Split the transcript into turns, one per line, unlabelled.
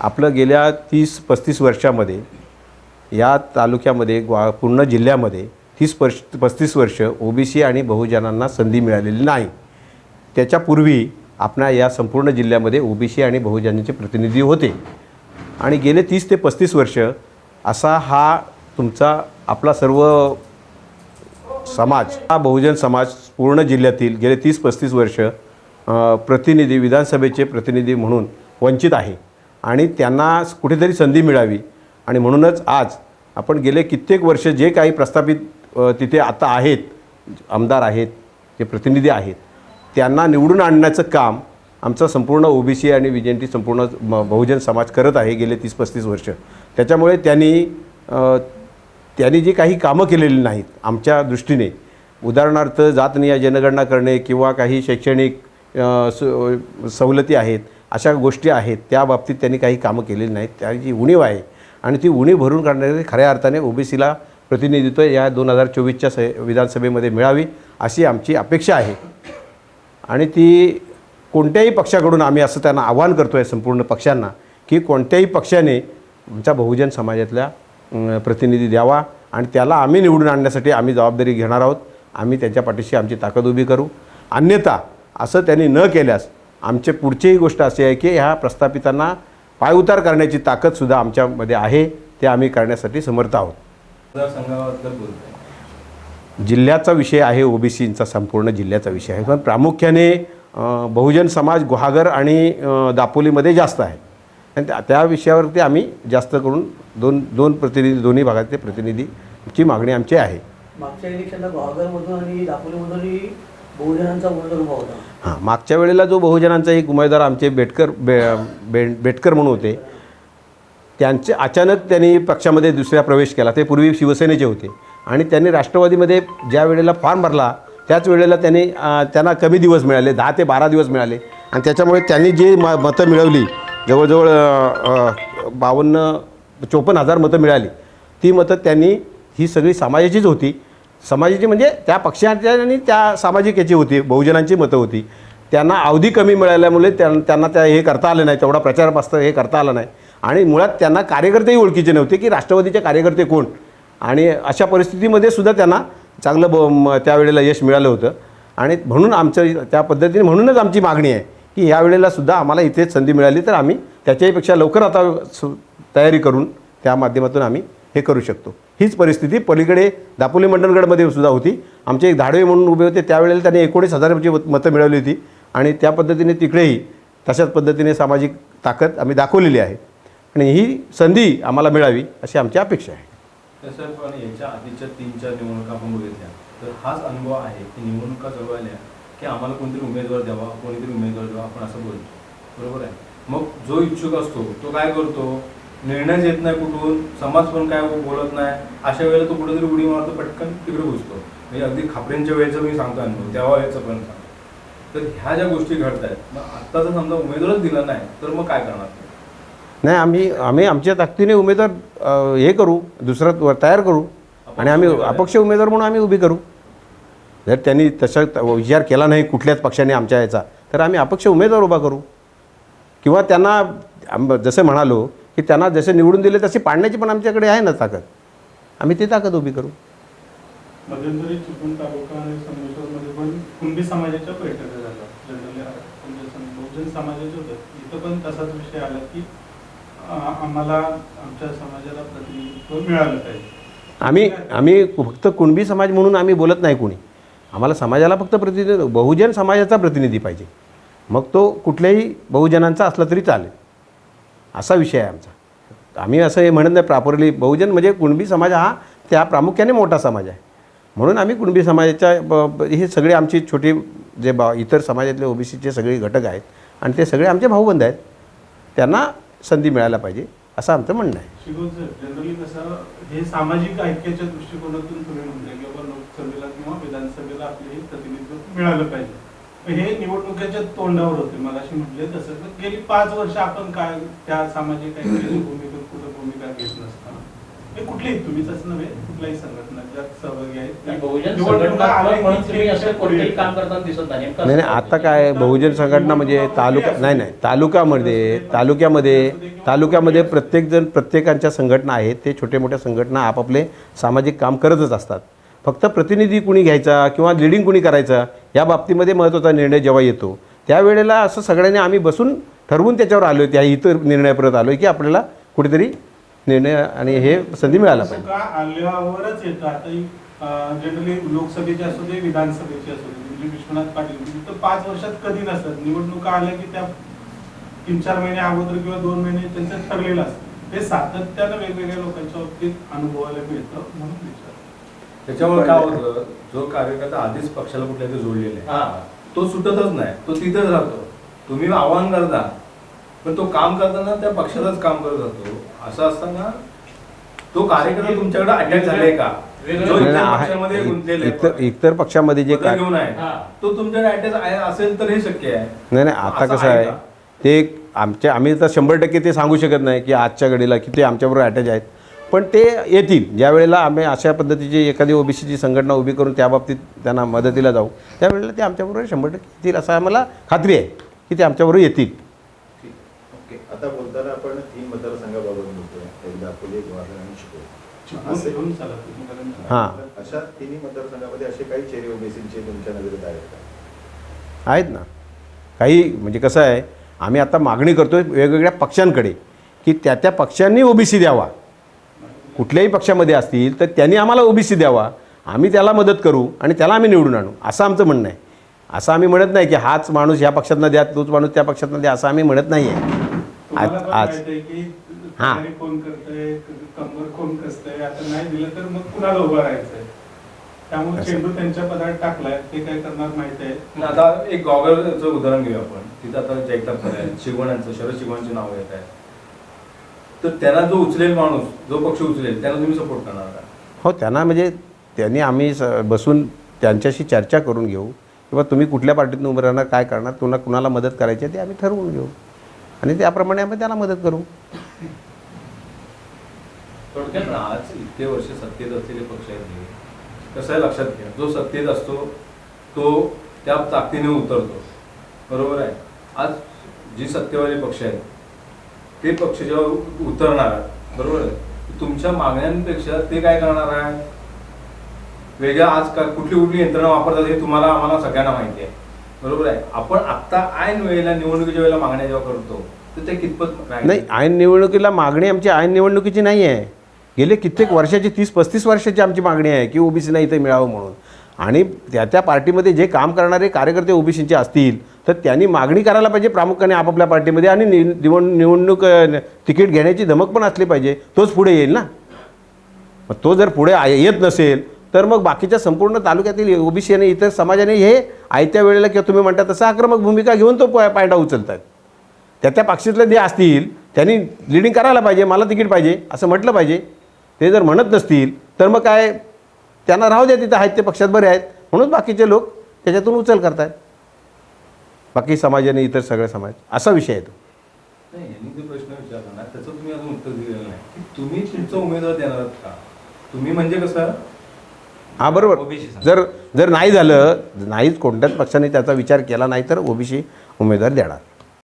आपलं गेल्या तीस पस्तीस वर्षामध्ये या तालुक्यामध्ये ग्वा पूर्ण जिल्ह्यामध्ये तीस वर्ष पस्तीस वर्ष ओबीसी आणि बहुजनांना संधी मिळालेली नाही. त्याच्यापूर्वी आपणा या संपूर्ण जिल्ह्यामध्ये ओबीसी आणि बहुजनांचे प्रतिनिधी होते. आणि गेले तीस ते पस्तीस वर्ष असा हा तुमचा आपला सर्व समाज हा बहुजन समाज पूर्ण जिल्ह्यातील गेले तीस पस्तीस वर्ष प्रतिनिधी विधानसभेचे प्रतिनिधी म्हणून वंचित आहे. आणि त्यांना कुठेतरी संधी मिळावी. आणि म्हणूनच आज आपण गेले कित्येक वर्ष जे काही प्रस्थापित तिथे आता आहेत आमदार आहेत जे प्रतिनिधी आहेत त्यांना निवडून आणण्याचं काम आमचं संपूर्ण ओबीसी आणि विजेंटी संपूर्ण बहुजन समाज करत आहे गेले तीस पस्तीस वर्ष. त्याच्यामुळे त्यांनी त्यांनी जी काही कामं केलेली नाहीत आमच्या दृष्टीने उदाहरणार्थ जातनिया जनगणना करणे किंवा काही शैक्षणिक स- सवलती आहेत अशा गोष्टी आहेत त्या बाबतीत त्यांनी काही कामं केलेली नाहीत. त्याची उणीव आहे आणि ती उणीव भरून काढण्यासाठी खऱ्या अर्थाने ओबीसीला प्रतिनिधित्व या दोन हजार चोवीसच्या स विधानसभेमध्ये मिळावी अशी आमची अपेक्षा आहे. आणि ती कोणत्याही पक्षाकडून आम्ही असं त्यांना आव्हान करतो आहे संपूर्ण पक्षांना की कोणत्याही पक्षाने आमच्या बहुजन समाजातल्या प्रतिनिधी द्यावा आणि त्याला आम्ही निवडून आणण्यासाठी आम्ही जबाबदारी घेणार आहोत. आम्ही त्यांच्या पाठीशी आमची ताकद उभी करू. अन्यथा असं त्यांनी न केल्यास आमचे पुढचीही गोष्ट अशी आहे की ह्या प्रस्थापितांना पायउतार करण्याची ताकदसुद्धा आमच्यामध्ये आहे ते आम्ही करण्यासाठी समर्थ आहोत. जिल्ह्याचा विषय आहे ओबीसींचा संपूर्ण जिल्ह्याचा विषय आहे. पण प्रामुख्याने बहुजन समाज गुहागर आणि दापोलीमध्ये जास्त आहे. आणि त्या त्या विषयावरती आम्ही जास्त करून दोन दोन प्रतिनिधी दोन्ही भागातले प्रतिनिधीची मागणी आमची आहे.
मागच्या इलेक्शनला गुहागरमधून आणि दापोलीमधूनही बहुजनांचा उमेदवार होता.
हां मागच्या वेळेला जो बहुजनांचा एक उमेदवार आमचे बेटकर बे बे बेटकर म्हणून होते त्यांचे अचानक त्यांनी पक्षामध्ये दुसऱ्या प्रवेश केला. ते पूर्वी शिवसेनेचे होते. आणि त्यांनी राष्ट्रवादीमध्ये ज्या वेळेला फॉर्म भरला त्याच वेळेला त्यांनी त्यांना कमी दिवस मिळाले दहा ते बारा दिवस मिळाले. आणि त्याच्यामुळे त्यांनी जी म मतं मिळवली जवळजवळ बावन्न चोपन्न हजार मतं मिळाली ती मतं त्यांनी ही सगळी समाजाचीच होती. समाजाची म्हणजे त्या पक्षाच्या आणि त्या सामाजिक याची होती बहुजनांची मतं होती. त्यांना अवधी कमी मिळाल्यामुळे त्यां त्यांना त्या हे करता आलं नाही तेवढा प्रचार पास्त हे करता आलं नाही. आणि मुळात त्यांना कार्यकर्तेही ओळखीचे नव्हते की राष्ट्रवादीचे कार्यकर्ते कोण? आणि अशा परिस्थितीमध्ये सुद्धा त्यांना चांगलं ब म- त्यावेळेला यश मिळालं होतं. आणि म्हणून आमचं त्या पद्धतीने म्हणूनच आमची मागणी आहे की यावेळेला सुद्धा आम्हाला इथेच संधी मिळाली तर आम्ही त्याच्याहीपेक्षा लवकर आता सु- तयारी करून त्या माध्यमातून आम्ही हे करू शकतो. हीच परिस्थिती पलीकडे दापोली मंडणगडमध्ये सुद्धा होती. आमचे एक धाडवे म्हणून उभे होते. त्यावेळेला त्यांनी एकोणीस हजाराची मत- मतं मिळवली होती आणि त्या पद्धतीने तिकडेही तशाच पद्धतीने सामाजिक ताकद आम्ही दाखवलेली आहे. आणि ही संधी आम्हाला मिळावी अशी आमची अपेक्षा आहे.
तसं पण याच्या आधीच्या तीन चार निवडणुका आपण बघितल्या. तर हाच अनुभव आहे की निवडणुका जवळ आल्या की आम्हाला कोणतरी उमेदवार द्यावा कोणीतरी उमेदवार द्यावा आपण असं बोलतो. बरोबर आहे? मग जो इच्छुक असतो तो काय करतो? निर्णयच येत नाही कुठून समाज पण काय बोलत नाही. अशा वेळेला तो कुठेतरी उडी मारतो पटकन तिकडे घुसतो. म्हणजे अगदी खापऱ्यांच्या वेळेचं मी सांगतो अनुभव तेव्हा वेळेचं पण सांगतो. तर ह्या ज्या गोष्टी घडत आहेत मग आत्ता जर समजा उमेदवारच दिला नाही तर मग काय करणार?
नाही आम्ही आम्ही आमच्या ताकदीने उमेदवार हे करू दुसरा व- तयार करू. आणि आम्ही अपक्ष उमेदवार म्हणून आम्ही उभी करू. जर त्यांनी तसा विचार केला नाही कुठल्याच पक्षाने आमच्या याचा तर आम्ही अपक्ष उमेदवार उभा करू. किंवा त्यांना जसं म्हणालो की त्यांना जसे निवडून दिले तसे पाडण्याची पण आमच्याकडे आहे ना ताकद. आम्ही ती ताकद उभी करू.
मध्यंतरी चिपळूण तालुका आणि संगमेश्वरमध्ये पण कुणबी समाजाच्या बैठका झाल्या. जनरली म्हणजे सम- बहुजन समाजाचे होतं. इथं पण तसाच विषय आला की आ- आम्हाला आमच्या समाजाला प्रतिनिधित्व मिळालं पाहिजे.
आम्ही आम्ही फक्त कुणबी समाज म्हणून आम्ही बोलत नाही कोणी. आम्हाला समाजाला फक्त प्रतिनिधी बहुजन समाजाचा प्रतिनिधी पाहिजे. मग तो कुठल्याही बहुजनांचा असला तरी चालेल. असा विषय आहे आमचा. आम्ही असं हे म्हणत नाही प्रॉपरली बहुजन म्हणजे कुणबी समाज हा त्या प्रामुख्याने मोठा समाज आहे. म्हणून आम्ही कुणबी समाजाच्या ब- हे सगळे आमची छोटी जे बा इतर समाजातले ओबीसीचे सगळे घटक आहेत आणि ते सगळे आमचे भाऊबंद आहेत. त्यांना संधी मिळायला पाहिजे असं आमचं म्हणणं आहे.
जनरली कसं हे सामाजिक ऐक्याच्या दृष्टिकोनातून तुम्ही म्हटलं की बाबा लोकसभेला किंवा विधानसभेला आपले प्रतिनिधित्व मिळालं पाहिजे. हे निवडणुकीच्या तोंडावर होते. मला अशी म्हटले तसं. तर गेली पाच वर्ष आपण काय त्या सामाजिक ऐक्याची भूमिका कुठं भूमिका घेत नसताना. हे कुठलीही तुम्हीच असं नव्हे. कुठल्याही संघटना ज्यात सहभागी आहेत.
असं असं
नाही. आता काय बहुजन संघटना म्हणजे तालुका नाही नाही तालुक्यामध्ये तालुक्यामध्ये तालुक्यामध्ये प्रत्येकजण प्रत्येकांच्या संघटना आहेत. ते छोटे मोठ्या संघटना आपापले सामाजिक काम करतच असतात. फक्त प्रतिनिधी कुणी घ्यायचा किंवा लिडिंग कुणी करायचा या बाबतीमध्ये महत्त्वाचा निर्णय जेव्हा येतो त्यावेळेला असं सगळ्यांनी आम्ही बसून ठरवून त्याच्यावर आलो त्या इतर निर्णयापर्यंत आलो की आपल्याला कुठेतरी निर्णय आणि हे संधी मिळाला पाहिजे.
जनरली लोकसभेचे असू दे विधानसभेचे असू दे म्हणजे विश्वनाथ पाटील तर पाच वर्षात कधी नसतात. निवडणुका आल्या की त्या तीन चार महिने अगोदर किंवा दोन महिने त्यांचं ठरलेलं असतं. ते सातत्यानं वेगवेगळ्या लोकांच्या बाबतीत अनुभवायला मिळतं म्हणून
त्याच्यामुळे काय होतं जो कार्यकर्ता आधीच पक्षाला कुठल्या तरी जोडलेला आहे
हा.
तो सुटतच नाही तो तिथेच राहतो. तुम्ही आव्हान करता पण तो काम करताना त्या पक्षाचाच काम करत जातो असं असताना तो कार्यकर्ता तुमच्याकडे अटॅच झालाय का? जो पक्षामध्ये. गुंतलेला
इतर पक्षामध्ये जे काय
घेऊन आहे. तो तुमच्याकडे अटॅच असेल तर हे शक्य आहे.
नाही नाही आता कसं आहे? ते आमच्या आम्ही तर शंभर टक्के ते सांगू शकत नाही की आजच्या घडीला की ते आमच्याबरोबर अटॅच आहेत. पण ते येतील. ज्या वेळेला आम्ही अशा पद्धतीची एखादी ओबीसीची संघटना उभी करून त्या बाबतीत त्यांना मदतीला जाऊ त्यावेळेला ते आमच्याबरोबर शंभर टक्के येतील असं आम्हाला खात्री आहे की ते आमच्याबरोबर येतील.
आता बोलताना आपण तीन मतदारसंघाबाबत बोलतोय. आणि
हां.
अशा तिन्ही मतदारसंघामध्ये असे काही चेहरे ओबीसीचे तुमच्या नजरेत आहेत का?
आहेत ना. काही म्हणजे कसं आहे आम्ही आता मागणी करतोय वेगवेगळ्या पक्षांकडे की त्या त्या पक्षांनी ओबीसी द्यावा. कुठल्याही पक्षामध्ये असतील तर त्यांनी आम्हाला ओबीसी द्यावा. आम्ही त्याला मदत करू आणि त्याला आम्ही निवडून आणू. असं आमचं म्हणणं आहे. असं आम्ही म्हणत नाही की हाच माणूस ह्या पक्षातनं द्या तोच माणूस त्या पक्षातनं द्या असं आम्ही म्हणत नाही आहे. आज आज
आहे
हां.
आता नाही दिलं तर मग कुणाला उभं राहायचंय? त्यामुळे
असं.
चेंडू त्यांच्या पदात टाकलाय ते काय करणार माहीत आहे?
आणि आता एक गॉगलचं उदाहरण घेऊया आपण. तिथं आता आहे शिगवणांचं शरद शिगवणांची नावं येत आहेत तर त्यांना जो उचलेल माणूस जो पक्ष उचलेल त्यांना तुम्ही सपोर्ट करणार का?
हो त्यांना म्हणजे त्यांनी आम्ही स बसून त्यांच्याशी चर्चा करून घेऊ. किंवा तुम्ही कुठल्या पार्टीतून उभं राहणार काय करणार तुला कुणाला मदत करायची आहे ते आम्ही ठरवून घेऊ. आणि त्याप्रमाणे आम्ही त्याला मदत करू.
थोडक्यात आज इतके वर्ष सत्तेत असलेले पक्ष आहेत. कसं आहे लक्षात घ्या. जो सत्तेत असतो तो त्या ताकदीने उतरतो. बरोबर आहे? आज जी सत्तेवाले पक्ष आहेत ते पक्ष जेव्हा उतरणार बरोबर आहे? तुमच्या मागण्यांपेक्षा ते काय करणार आहे? वेगळ्या आज का कुठली कुठली यंत्रणा वापरतात हे तुम्हाला आम्हाला सगळ्यांना माहिती आहे. बरोबर आहे? आपण आत्ता ऐन वेळेला निवडणुकीच्या वेळेला मागण्या जेव्हा करतो तर ते कितपत
नाही ऐन निवडणुकीला मागणी आमची ऐन निवडणुकीची नाही आहे गेले कित्येक वर्षाची तीस पस्तीस वर्षाची आमची मागणी आहे की ओबीसीना इथे मिळावं म्हणून. आणि त्या त्या पार्टीमध्ये जे काम करणारे कार्यकर्ते ओबीसीचे असतील तर त्यांनी मागणी करायला पाहिजे प्रामुख्याने आपापल्या पार्टीमध्ये आणि नि- निवड निवडणूक तिकीट घेण्याची धमक पण असली पाहिजे. तोच पुढे येईल ना? मग तो जर पुढे येत नसेल तर मग बाकीच्या संपूर्ण तालुक्यातील ओबीसी आणि इतर समाजाने हे आयत्या वेळेला किंवा तुम्ही म्हणता तसं आक्रमक भूमिका घेऊन तो पायडा उचलतात. त्या त्या पक्षातले जे असतील त्यांनी लिडिंग करायला पाहिजे मला तिकीट पाहिजे असं म्हटलं पाहिजे. ते जर म्हणत नसतील तर मग काय त्यांना राहू द्या तिथं आहेत ते पक्षात बरे आहेत. म्हणून बाकीचे लोक त्याच्यातून उचल करतायत. बाकी समाज आणि इतर सगळे समाज असा विषय आहे तो.
प्रश्न विचारला त्याचं तुम्ही अजून उत्तर दिलेलं नाही. की तुम्ही तुमचा उमेदवार देणार आहात का? तुम्ही म्हणजे कसं?
हां बरोबर. जर जर नाही झालं नाहीच कोणत्याच पक्षाने त्याचा विचार केला नाही तर ओबीसी उमेदवार देणार.